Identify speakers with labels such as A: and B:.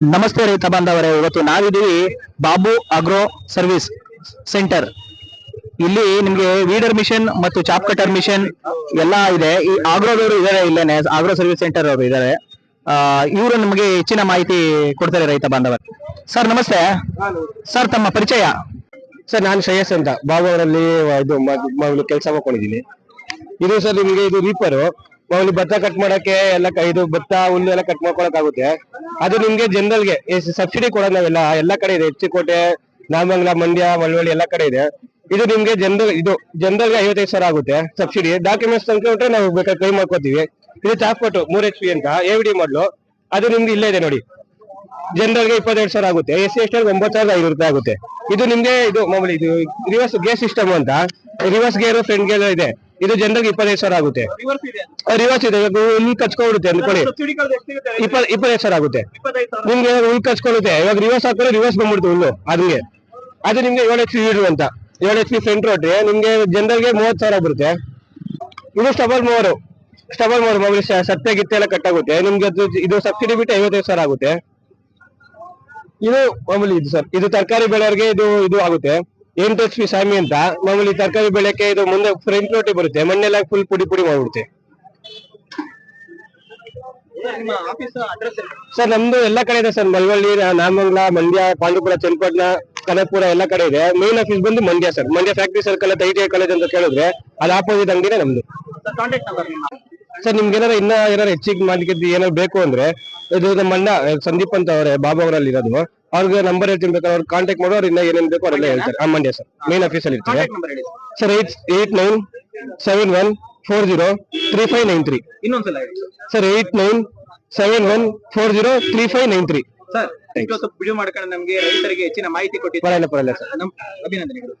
A: ನಮಸ್ತೆ ರೈತ ಬಾಂಧವರೇ, ಇವತ್ತು ನಾವಿದ್ದೀವಿ ಬಾಬು ಅಗ್ರೋ ಸರ್ವಿಸ್ ಸೆಂಟರ್. ಇಲ್ಲಿ ನಿಮ್ಗೆ ವೀಡರ್ ಮಿಷನ್ ಮತ್ತು ಚಾಪ್ ಕಟರ್ ಮಿಷನ್ ಎಲ್ಲ ಇದೆ. ಈ ಆಗ್ರೋದವರು ಇದಾರೆ ಇಲ್ಲೇನೆ ಆಗ್ರೋ ಸರ್ವಿಸ್ ಸೆಂಟರ್ ಅವರು ಇದಾರೆ. ಇವರು ನಿಮಗೆ ಹೆಚ್ಚಿನ ಮಾಹಿತಿ ಕೊಡ್ತಾರೆ ರೈತ ಬಾಂಧವರು. ಸರ್, ನಮಸ್ತೆ. ಸರ್, ತಮ್ಮ ಪರಿಚಯ.
B: ಸರ್, ನಾನು ಶ್ರೇಯಸ್ ಅಂತ. ಬಾಬು ಅವರಲ್ಲಿ ಇದು ಕೆಲಸ ಮಾಡ್ಕೊಂಡಿದ್ದೀನಿ. ಇದು ಸರ್, ನಿಮ್ಗೆ ಇದು ರೀಪರು ಮಾಮೂಲಿ ಭತ್ತ ಕಟ್ ಮಾಡಕ್ಕೆ ಎಲ್ಲ ಕ- ಇದು ಭತ್ತ, ಹುಲ್ಲು ಎಲ್ಲ ಕಟ್ ಮಾಡ್ಕೊಳಕ್ ಆಗುತ್ತೆ ಅದು ನಿಮ್ಗೆ ಜನರಲ್ಗೆ ಸಬ್ಸಿಡಿ ಕೊಡೋದ್ ನಾವೆಲ್ಲ, ಎಲ್ಲ ಕಡೆ ಇದೆ. ಹೆಚ್ಚಿಕೋಟೆ, ನಾಮಂಗ್ಲ, ಮಂಡ್ಯ ಮಳವಳ್ಳಿ ಎಲ್ಲ ಕಡೆ ಇದೆ. ಇದು ನಿಮ್ಗೆ ಜನರಲ್ ಇದು ಜನರಲ್ಗೆ ಐವತ್ತೈದು ಸಾವಿರ ಆಗುತ್ತೆ ಸಬ್ಸಿಡಿ ಡಾಕ್ಯುಮೆಂಟ್ಸ್ ತಂದ್ಕೊಂಡ್ರೆ ನಾವು ಬೇಕಾದ್ರೆ ಕೈ ಮಾಡ್ಕೋತೀವಿ. ಇದು ಚಾಪ್ಕೊಟ್ಟು ಮೂರ್ ಎಚ್ ಪಿ ಅಂತ ಡಿ ಮಾಡ್ಲು ಅದು ನಿಮ್ಗೆ ಇಲ್ಲೇ ಇದೆ ನೋಡಿ. ಜನರಲ್ಗೆ ಇಪ್ಪತ್ತೆರಡು ಸಾವಿರ ಆಗುತ್ತೆ. ಎಸ್ ಸಿ ಎಸ್ ಒಂಬತ್ತು ಸಾವಿರದ ಐದು ರೂಪಾಯಿ ಆಗುತ್ತೆ. ಇದು ನಿಮ್ಗೆ ಇದು ಮಾಮೂಲಿ ಇದು ರಿವರ್ಸ್ ಗೇರ್ ಸಿಸ್ಟಮ್ ಅಂತ. ರಿವರ್ಸ್ ಗೇರ್ ಫ್ರಂಟ್ ಗೇರ್ ಇದೆ. ಇದು ಜನರಿಗೆ ಇಪ್ಪತ್ತೈದು ಸಾವಿರ ಆಗುತ್ತೆ. ರಿವರ್ಸ್ ಇದೆ. ಇವಾಗ ಹುಲ್ ಕಚ್ಕೊಂಡ್ಬಿಡುತ್ತೆ ಅನ್ಕೊಳ್ಳಿ ಇಪ್ಪ ಇಪ್ಪತ್ತೈದು ಸಾವಿರ ಆಗುತ್ತೆ. ನಿಮ್ಗೆ ಹುಲ್ ಕಚ್ಕೊಳ್ಳುತ್ತೆ ಇವಾಗ ರಿವರ್ಸ್ ಹಾಕಿದ್ರೆ ರಿವರ್ಸ್ ಬಂದ್ಬಿಡುತ್ತೆ ಹುಲ್ಲು ಅದಂಗೆ ಅದು ನಿಮ್ಗೆ ಏಳು ಎಚ್ ಪಿ ಅಂತ. ಏಳು ಎಚ್ ಪಿ ಫ್ರಂಟ್ ರೋಟ್ರಿ ನಿಮ್ಗೆ ಜನರಿಗೆ ಮೂವತ್ತು ಸಾವಿರ ಬರುತ್ತೆ ಇದು ಸ್ಟಬಲ್ ಮೂವರು ಸ್ಟಬಲ್ ಮೂವರು ಮೊಬೈಲ್ ಸತ್ತೆ ಗಿತ್ತೆ ಎಲ್ಲ ಕಟ್ಟಾಗುತ್ತೆ ನಿಮ್ಗೆ ಅದು ಇದು ಸಬ್ಸಿಡಿ ಬಿಟ್ಟು ಐವತ್ತೈದು ಸಾವಿರ ಆಗುತ್ತೆ. ಇದು ಮಾಮೂಲಿ ಇದು ಸರ್. ಇದು ತರಕಾರಿ ಬೆಳೆಯವರಿಗೆ ಇದು ಇದು ಆಗುತ್ತೆ. ಎಂಟು ಸ್ವಾಮಿ ಅಂತ ಮಾಮೂಲಿ ತರಕಾರಿ ಬೆಳೆಯಕ್ಕೆ ಇದು ಮುಂದೆ ಫ್ರಂಟ್ ಲೋಟಿ ಬರುತ್ತೆ ಮಣ್ಣೆಲ್ಲ ಫುಲ್ ಪುಡಿ ಪುಡಿ ಮಾಡ್ಬಿಡುತ್ತೆ. ಸರ್ ನಮ್ದು ಎಲ್ಲ ಕಡೆ ಇದೆ ಸರ್ ಮಲ್ವಳ್ಳಿ ನಾಮಂಗಲ ಮಂಡ್ಯ ಪಾಂಡುಪುರ ಚನ್ನಪಟ್ಟಣ ಕನಕಪುರ ಎಲ್ಲ ಕಡೆ ಇದೆ. ಮೇನ್ ಆಫೀಸ್ ಬಂದು Mandya sir. Mandya factory circle I T I college ಅಂತ ಕೇಳಿದ್ರೆ ಅದು ಆಪೋಸಿಟ್ ಅಂಗಡಿನೇ ನಮ್ದು. ಸರ್ ನಿಮ್ಗೆ ಏನಾರ ಇನ್ನ ಏನಾರ ಹೆಚ್ಚಿಗೆ ಮಾಡ್ಲಿಕ್ಕೆ ಏನಾದ್ರು ಬೇಕು ಅಂದ್ರೆ ಇದು ನಮ್ಮ ಅಣ್ಣ ಸಂದೀಪ್ ಅಂತ ಅವರೇ ಬಾಬಾ ಅವರಲ್ಲಿ ಇರೋದು. ಅವ್ರಿಗೆ ನಂಬರ್ ಹೇಳ್ತೀನಿ ಬೇಕಾದ್ರೆ ಅವ್ರು ಕಾಂಟ್ಯಾಕ್ಟ್ ಮಾಡೋ ಅವ್ರಿಂದ ಏನೇನು ಬೇಕೋ ಅವರೆಲ್ಲ ಹೇಳ್ತಾರೆ. ಆ ಮಂಡ್ಯ ಸರ್. ಮೇನ್ ಆಫೀಸ್ ಅಲ್ಲಿ ಇರ್ತಾರೆ?
A: ಕಾಂಟ್ಯಾಕ್ಟ್ ನಂಬರ್ ಹೇಳಿ.
B: Sir eight eight nine seven one four zero three five nine three
A: ಇನ್ನೊಂದ್ಸಲ
B: sir eight nine seven one four zero three five nine three
A: sir video ಮಾಡ್ಕೊಂಡು ನಮಗೆ ರೈತರಿಗೆ ಹೆಚ್ಚಿನ ಮಾಹಿತಿ ಕೊಟ್ಟಿದ್ದಾರೆ ಅಭಿನಂದನೆಗಳು.